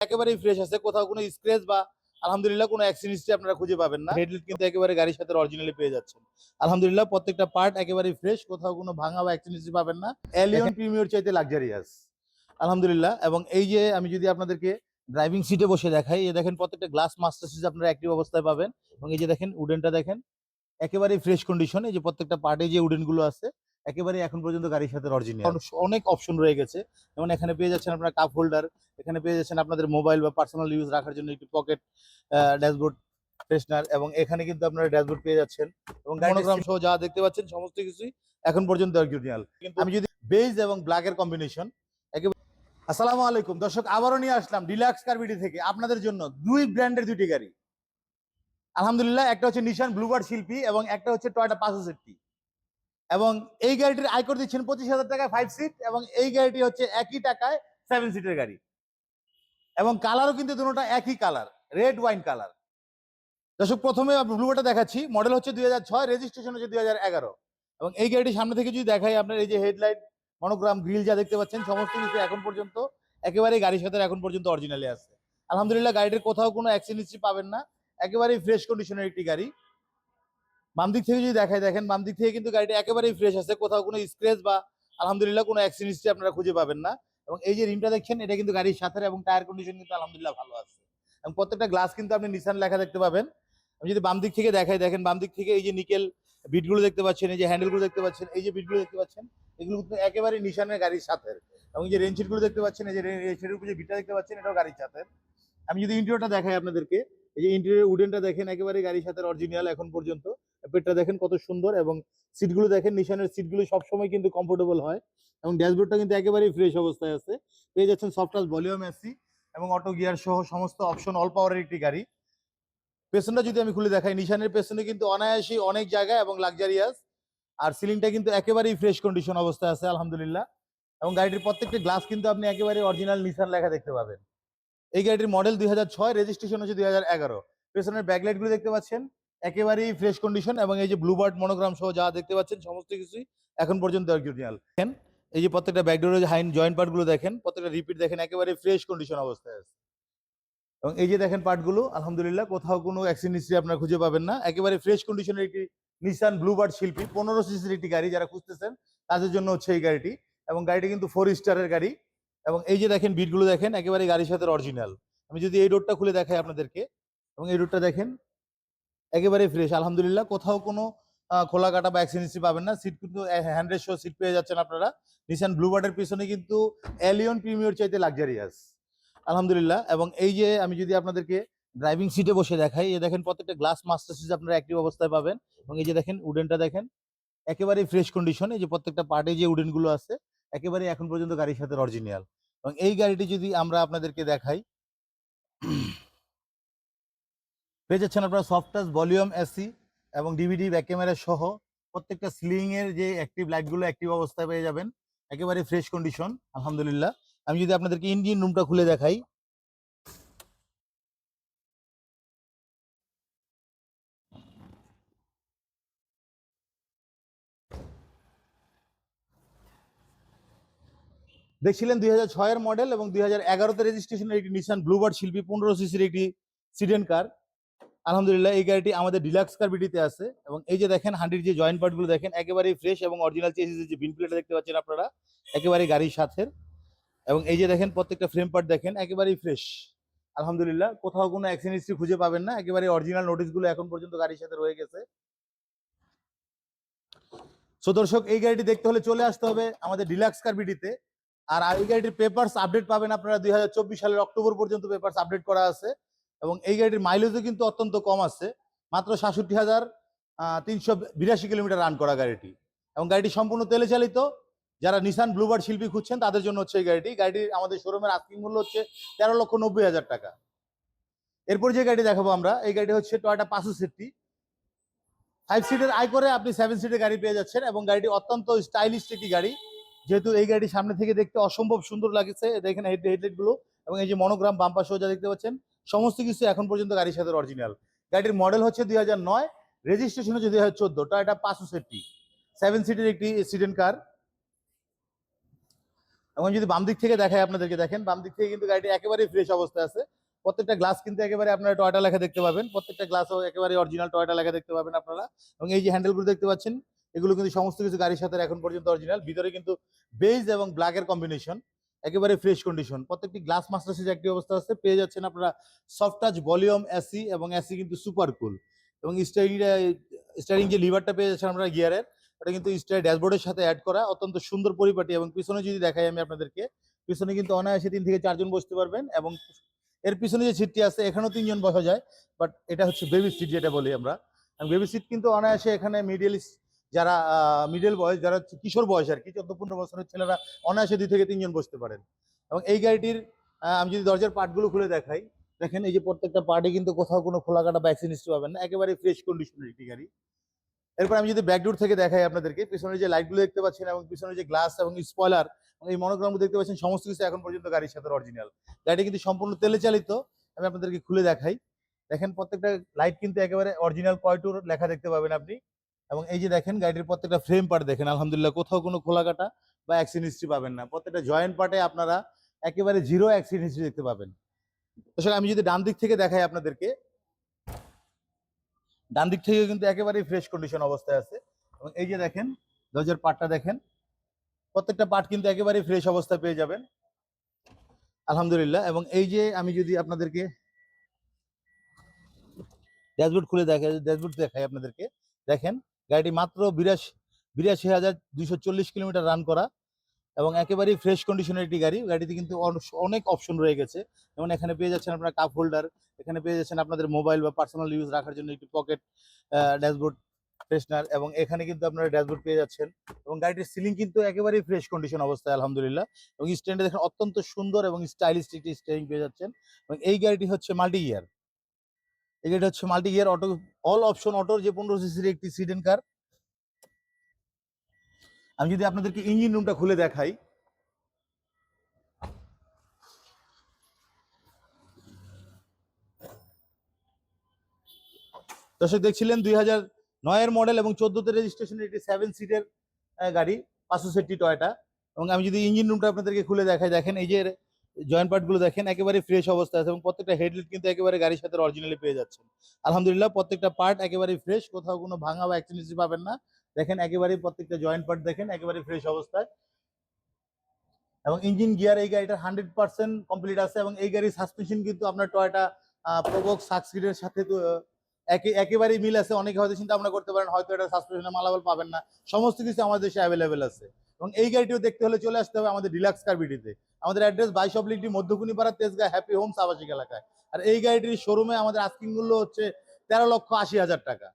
একেবারেই ফ্রেশ আছে। কোথাও কোনো স্ক্র্যাচ বা আলহামদুলিল্লাহ কোনো অ্যাক্সিডেন্ট আপনারা খুঁজে পাবেন না। হেডলাইট কিন্তু একেবারে গাড়ির সাথে অরিজিনালি পেয়ে যাচ্ছেন। আলহামদুলিল্লাহ প্রত্যেকটা পার্ট একেবারেই ফ্রেশ কোথাও কোনো ভাঙা বা অ্যাক্সিডেন্ট পাবেন না। এলিয়ন প্রিমিয়র চাইতে লাক্সারিয়াস আলহামদুলিল্লাহ এবং এই যে আমি যদি আপনাদেরকে ড্রাইভিং সিটে বসে দেখাই এই দেখেন প্রত্যেকটা গ্লাস মাস্টার সিট আপনারা অ্যাক্টিভ অবস্থায় পাবেন। এবং এই যে দেখেন উডেনটা দেখেন একেবারেই ফ্রেশ কন্ডিশন এই যে প্রত্যেকটা পার্টে যে উডেনগুলো আছে একেবারে এখন পর্যন্ত গাড়ির সাথে অরিজিনাল অনেক অপশন রয়ে গেছে। যেমন এখানে পেয়ে যাচ্ছেন আপনার কাপ হোল্ডার এখানে পেয়ে যাচ্ছেন আপনাদের মোবাইল বা পার্সোনাল ইউজ রাখার জন্য একটি পকেট ড্যাশবোর্ড ফ্রেশনার এবং এখানে কিন্তু আপনারা ড্যাশবোর্ড পেয়ে যাচ্ছেন। এবং মনোগ্রাম সহ যা দেখতে পাচ্ছেন সমস্ত কিছুই এখন পর্যন্ত অরিজিনাল কিন্তু আমি যদি বেজ এবং ব্ল্যাকের কম্বিনেশন একেবারে আসসালামু আলাইকুম। দর্শক আবারও নিয়ে আসলাম ডিলাক্স কারবিডি থেকে। আপনাদের জন্য দুই ব্র্যান্ডের দুটি গাড়ি। আলহামদুলিল্লাহ একটা হচ্ছে নিশান ব্লুবার্ড শিল্পী এবং একটা হচ্ছে টয়টা পাঁচশো সেটটি এবং এই গাড়িটির আয়কর দিচ্ছেন পঁচিশ হাজার টাকায় ফাইভ সিট এবং এই গাড়িটি হচ্ছে একই টাকায় সেভেন সিটের গাড়ি। এবং কালারও কিন্তু দুটোটা একই কালার রেড ওয়াইন কালার দর্শক, প্রথমে ব্লুবারটা দেখাচ্ছি। মডেল হচ্ছে দুই হাজার ছয় রেজিস্ট্রেশন হচ্ছে দুই হাজার এগারো। এবং এই গাড়িটি সামনে থেকে যদি দেখাই, আপনার এই যে হেডলাইট মনোগ্রাম গ্রিল যা দেখতে পাচ্ছেন, সমস্ত কিছু এখন পর্যন্ত, একেবারে গাড়ির সাথে এখন পর্যন্ত অরিজিনালি আছে। আলহামদুলিল্লাহ, গাড়িটির কোথাও কোনো অ্যাক্সিডেন্ট পাবেন না। একেবারেই ফ্রেশ কন্ডিশনের একটি গাড়ি। বাম দিক থেকে যদি দেখায়, দেখেন বাম দিক থেকে কিন্তু গাড়িটা একেবারেই ফ্রেশ আছে। কোথাও কোনো স্ক্র্যাচ বা আলহামদুলিল্লাহ কোনো অ্যাক্সিডেন্ট আপনারা খুঁজে পাবেন না। এবং এই যে রিমটা দেখছেন, এটা কিন্তু গাড়ির সাথে এবং টায়ার কন্ডিশন কিন্তু আলহামদুলিল্লাহ ভালো আছে। এবং প্রত্যেকটা গ্লাস কিন্তু আপনি নিশান লেখা দেখতে পাবেন। আমি যদি বাম দিক থেকে দেখাই, দেখেন বাম দিক থেকে এই যে নিকেল বিটগুলো দেখতে পাচ্ছেন, এই যে হ্যান্ডেলগুলো দেখতে পাচ্ছেন, এই যে বিটগুলো দেখতে পাচ্ছেন, এগুলো কিন্তু একেবারে নিশানের গাড়ির সাথে এবং যে রেঞ্চিটগুলো দেখতে পাচ্ছেন, এই যে রেঞ্চের উপরে যে বিটটা দেখতে পাচ্ছেন, এটাও গাড়ির সাথে আমি যদি ইন্টেরিয়রটা দেখাই আপনাদেরকে, এই যে ইন্টেরিয়র উডেনটা দেখেন একেবারে গাড়ির সাথে অরিজিনাল এখন পর্যন্ত। পেটটা দেখেন কত সুন্দর এবং সিটগুলো দেখেন, নিশানের সিটগুলো সবসময় কিন্তু কমফোর্টেবল হয় এবং ড্যাশবোর্ডটা কিন্তু একেবারেই ফ্রেশ অবস্থায় আছে। পেয়ে যাচ্ছেন সফটাস ভলিউম এসি এবং অটো গিয়ার সহ সমস্ত অপশন অল পাওয়ারের একটি গাড়ি। পেছনটা যদি আমি খুলে দেখাই, নিশানের পেছনে কিন্তু অনায়াসই অনেক জায়গা এবং লাক্সারিয়াস আর সিলিংটা কিন্তু একেবারেই ফ্রেশ কন্ডিশন অবস্থায় আছে, আলহামদুলিল্লাহ। এবং গাড়িটির প্রত্যেকটা গ্লাস কিন্তু আপনি একেবারে অরিজিনাল নিশান লেখা দেখতে পাবেন। এই গাড়িটির মডেল দুই হাজার ছয় রেজিস্ট্রেশন হচ্ছে দুই হাজার এগারো। পেছনের ব্যাকলাইটগুলো দেখতে পাচ্ছেন? একেবারেই ফ্রেশ কন্ডিশন এবং এই যে ব্লুবার্ড মনোগ্রাম সহ যা দেখতে পাচ্ছেন, সমস্ত কিছুই এখন পর্যন্ত অরিজিনাল দেখেন, এই যে প্রত্যেকটা ব্যাকডোরের হাইন জয়েন্ট পার্টগুলো দেখেন, প্রত্যেকটা রিপিট দেখেন একেবারে ফ্রেশ কন্ডিশন অবস্থায় আছে। এবং এই যে দেখেন পার্টগুলো আলহামদুলিল্লাহ, কোথাও কোনো অ্যাক্সিডেন্ট হিস্ট্রি আপনারা খুঁজে পাবেন না। একেবারে ফ্রেশ কন্ডিশনের একটি নিসান ব্লুবার্ড শিল্পী, পনেরো সিসির একটি গাড়ি যারা খুঁজতেছেন, তাদের জন্য হচ্ছে এই গাড়িটি। এবং গাড়িটি কিন্তু ফোর স্টারের গাড়ি। এবং এই যে দেখেন বিটগুলো দেখেন একেবারে গাড়ির সাথে অরিজিনাল আমি যদি এই রোডটা খুলে দেখাই আপনাদেরকে, এবং এই রোডটা দেখেন একেবারে ফ্রেশ আলহামদুলিল্লাহ। কোথাও কোনো খোলা কাটা বা অ্যাক্সিডেন্ট পাবেন না। সিট কিন্তু হ্যান্ডের শো সিট পেয়ে যাচ্ছেন আপনারা। নিসান ব্লুবার্ডের পিছনে কিন্তু এলিয়ন প্রিমিয়র চাইতে লাক্সারিয়াস আলহামদুলিল্লাহ, এবং এই যে আমি যদি আপনাদেরকে ড্রাইভিং সিটে বসে দেখাই, এই দেখেন প্রত্যেকটা গ্লাস মাস্টার সিট আপনারা অ্যাক্টিভ অবস্থায় পাবেন। এবং এই যে দেখেন উডেনটা দেখেন একেবারেই ফ্রেশ কন্ডিশন এই যে প্রত্যেকটা পার্টে যে উডেনগুলো আছে, একেবারে এখন পর্যন্ত গাড়ির সাথে অরিজিনাল এবং এই গাড়িটি যদি আমরা আপনাদেরকে দেখাই পেয়ে যাচ্ছেন আপনারা সফটাস ভলিউম এসি এবং ডিভিডি ব্যাক ক্যামেরা সহ প্রত্যেকটা সিলিং এর যে অ্যাক্টিভ লাইটগুলো অ্যাক্টিভ অবস্থায় পেয়ে যাবেন। একেবারে ফ্রেশ কন্ডিশন আলহামদুলিল্লাহ। আমি যদি আপনাদেরকে ইঞ্জিন রুমটা খুলে দেখাই। দেখছিলেন দুই হাজার ছয়ের মডেল এবং দুই হাজার এগারোতে রেজিস্ট্রেশনের একটি নিশান ব্লুবার্ড শিল্পী পনেরো সিসির একটি সিডেন কার আলহামদুলিল্লাহ, এই গাড়িটি আমাদের ডিলাক্স কার বিডিতে আছে এবং এই যে দেখেন হান্ডির যে জয়েন্ট পার্টগুলো দেখেন, একেবারেই ফ্রেশ এবং অরিজিনাল চেসিসের যে বিন প্লেটটা দেখতে পাচ্ছেন আপনারা, একেবারেই গাড়ির সাথে এবং এই যে দেখেন, প্রত্যেকটা ফ্রেম পার্ট দেখেন, একেবারেই ফ্রেশ আলহামদুলিল্লাহ, কোথাও কোনো অ্যাক্সিডেন্ট খুঁজে পাবেন না, একেবারে অরিজিনাল নোটিশগুলো এখন পর্যন্ত গাড়ির সাথে রয়ে গেছে। সো দর্শক, এই গাড়িটি দেখতে হলে চলে আসতে হবে আমাদের ডিলাক্স কার বিডিতে আর এই গাড়িটির পেপারস আপডেট পাবেন আপনারা দুই হাজার চব্বিশ সালের অক্টোবর পর্যন্ত পেপারস আপডেট করা আছে। এবং এই গাড়িটির মাইলেজও কিন্তু অত্যন্ত কম আছে। মাত্র সাতষট্টি হাজার তিনশো বিরাশি কিলোমিটার রান করা গাড়িটি। এবং গাড়িটি সম্পূর্ণ তেলে চালিত। যারা নিসান ব্লুবার্ড শিল্পী খুঁজছেন, তাদের জন্য হচ্ছে এই গাড়িটি। গাড়িটির আমাদের শোরুমের আস্কিং মূল্য হচ্ছে তেরো লক্ষ নব্বই হাজার টাকা। এরপর যে গাড়ি দেখাবো আমরা, এই গাড়ি হচ্ছে টয়টা পাঁচশো সিটটি ফাইভ সিটের আয় করে আপনি সেভেন সিটের গাড়ি পেয়ে যাচ্ছেন এবং গাড়িটি অত্যন্ত স্টাইলিশ একটি গাড়ি। যেহেতু এই গাড়ি সামনে থেকে দেখতে অসম্ভব সুন্দর লাগছে, দেখেন হেড হেডলাইটগুলো এবং এই যে মনোগ্রাম বাম্পার যা দেখতে পাচ্ছেন। সমস্ত কিছু এখন পর্যন্ত গাড়ির সাথে অরিজিনাল গাড়ির মডেল হচ্ছে দুই হাজার নয় রেজিস্ট্রেশন হচ্ছে দুই হাজার চোদ্দ টয়টা পাঁচশো সেটটি সেভেন সিটের একটি সিডেন্ট কার এবং যদি বাম দিক থেকে দেখায় আপনাদেরকে, দেখেন বাম দিক থেকে কিন্তু গাড়িটি একেবারেই ফ্রেশ অবস্থায় আছে। প্রত্যেকটা গ্লাস কিন্তু একেবারে আপনারা টয়টা লেখা দেখতে পাবেন। প্রত্যেকটা গ্লাসও একেবারে অরিজিনাল টয়টা লেখা দেখতে পাবেন আপনারা। এবং এই যে হ্যান্ডেলগুলো দেখতে পাচ্ছেন, এগুলো কিন্তু সমস্ত কিছু গাড়ির সাথে এখন পর্যন্ত অরিজিনাল ভিতরে কিন্তু বেজ এবং ব্ল্যাকের কম্বিনেশন একেবারে ফ্রেশ কন্ডিশন প্রত্যেকটি গ্লাস মাস্টার সিজ একটি অবস্থা আছে, পেয়ে যাচ্ছেন আপনারা সফট টাচ ভলিউম এসি এবং এসি কিন্তু সুপার কুল এবং স্টারিং স্টারিং যে লিভারটা পেয়ে যাচ্ছেন আপনারা গিয়ারের ওটা কিন্তু স্টার ড্যাশবোর্ডের সাথে অ্যাড করা অত্যন্ত সুন্দর পরিপাটি এবং পিছনে যদি দেখাই আমি আপনাদেরকে, পিছনে কিন্তু অনায়াসে তিন থেকে চারজন বসতে পারবেন এবং এর পিছনে যে সিটটি আছে, এখানেও তিনজন বসা যায় বাট এটা হচ্ছে বেবি সিট যেটা বলি আমরা। বেবি সিট কিন্তু অনায়াসে এখানে মিডিল যারা মিডল বয়স, যারা কিশোর বয়স আর কি, চোদ্দ পনেরো বছরের ছেলেরা অনায়াসে দুই থেকে তিনজন বসতে পারেন। এবং এই গাড়িটির আমি যদি দরজার পার্টগুলো খুলে দেখাই, দেখেন এই যে প্রত্যেকটা পার্টে কিন্তু কোথাও কোনো খোলা কাটা ভ্যাকসিন হিস্ট্রি পাবেন না, একেবারে ফ্রেশ কন্ডিশনের একটি গাড়ি। এরপর আমি যদি ব্যাকডোর থেকে দেখাই আপনাদেরকে পিছনে যে লাইটগুলো দেখতে পাচ্ছেন এবং পিছনে যে গ্লাস এবং স্পয়লার এই মনোগ্রামগুলো দেখতে পাচ্ছেন, সমস্ত কিছু এখন পর্যন্ত গাড়ির সাথে অরিজিনাল গাড়িটি কিন্তু সম্পূর্ণ তেলে চালিত, আমি আপনাদেরকে খুলে দেখাই। দেখেন প্রত্যেকটা লাইট কিন্তু একেবারে অরিজিনাল কয়টুর লেখা দেখতে পাবেন আপনি। এবং এই যে দেখেন গাড়ির প্রত্যেকটা ফ্রেম পার্ট দেখেন, আলহামদুলিল্লাহ কোথাও কোনো খোলা কাটা বা অ্যাক্সিডেন্ট হিস্ট্রি পাবেন না। প্রত্যেকটা জয়েন্ট পার্টে আপনারা একেবারে জিরো অ্যাক্সিডেন্ট হিস্ট্রি দেখতে পাবেন। দর্শক, আমি যদি ডান দিক থেকে দেখাই আপনাদেরকে, ডান দিক থেকে কিন্তু একেবারেই ফ্রেশ কন্ডিশন অবস্থায় আছে। এবং এই যে দেখেন, দরজার পার্টটা দেখেন, প্রত্যেকটা পার্ট কিন্তু একেবারেই ফ্রেশ অবস্থায় পেয়ে যাবেন। আলহামদুলিল্লাহ, এবং এই যে আমি যদি আপনাদেরকে ড্যাশবোর্ড খুলে দেখে ড্যাশবোর্ড দেখাই আপনাদেরকে, দেখেন গাড়িটি মাত্র বিরাশি বিরাশি হাজার দুইশো চল্লিশ কিলোমিটার রান করা এবং একেবারেই ফ্রেশ কন্ডিশনের একটি গাড়ি। গাড়িতে কিন্তু অন- অনেক অপশন রয়ে গেছে। যেমন এখানে পেয়ে যাচ্ছেন আপনার কাপ হোল্ডার এখানে পেয়ে যাচ্ছেন আপনাদের মোবাইল বা পার্সোনাল ইউজ রাখার জন্য একটি পকেট ড্যাশবোর্ড ফ্রেশনার এবং এখানে কিন্তু আপনারা ড্যাশবোর্ড পেয়ে যাচ্ছেন এবং গাড়িটির সিলিং কিন্তু একেবারেই ফ্রেশ কন্ডিশন অবস্থায়, আলহামদুলিল্লাহ। এবং স্ট্যান্ডে দেখেন অত্যন্ত সুন্দর এবং স্টাইলিশ একটি স্টিয়ারিং পেয়ে যাচ্ছেন এবং এই গাড়িটি হচ্ছে মাল্টি গিয়ার এই গাড়িটা হচ্ছে multi gear auto all option অটোর যে পনেরো সিসির একটি সিডেন কার আমি যদি আপনাদেরকে ইঞ্জিন রুমটা খুলে দেখাই। দর্শক, দেখছিলেন দুই হাজার নয়ের মডেল এবং চোদ্দতে রেজিস্ট্রেশনের একটি সেভেন সিটের গাড়ি, পাঁচশো সেটটি টয়টা এবং আমি যদি ইঞ্জিন রুমটা আপনাদেরকে খুলে দেখাই, দেখেন এই যে জয়েন্ট পার্টগুলো দেখেন, একেবারে ফ্রেশ অবস্থায় আছে এবং প্রত্যেকটা হেডলাইট কিন্তু একেবারে গাড়ির সাথে অরিজিনালি পেয়ে যাচ্ছেন। আলহামদুলিল্লাহ, প্রত্যেকটা পার্ট একেবারে ফ্রেশ কোথাও কোনো ভাঙা বা অ্যাক্সিডেন্সি পাবেন না। দেখেন, একেবারে প্রত্যেকটা জয়েন্ট পার্ট দেখেন, একেবারে ফ্রেশ অবস্থায়। এবং ইঞ্জিন গিয়ার এই গাড়িটার হান্ড্রেড পার্সেন্ট কমপ্লিট আছে এবং এই গাড়ির সাসপেনশন কিন্তু আপনার টয়টা প্রবক সাকসিডের সাথে, তো একে, একেবারেই মিল আছে। অনেকে হয়তো চিন্তা ভাবনা করতে পারেন, হয়তো এটা সাসপেনশনের মালামাল পাবেন না। সমস্ত কিছু আমাদের দেশে অ্যাভেলেবেল আছে। এবং এই গাড়িটিও দেখতে হলে চলে আসতে হবে আমাদের ডিলাক্স কার বিডিতে। আমাদের অ্যাড্রেস বাইশ অবলিকটি মধ্যকুনিপাড়া তেজগাঁ হ্যাপি হোমস আবাসিক এলাকায়। আর এই গাড়িটির শোরুমে আমাদের আস্কিং মূল্য হচ্ছে তেরো লক্ষ আশি হাজার টাকা।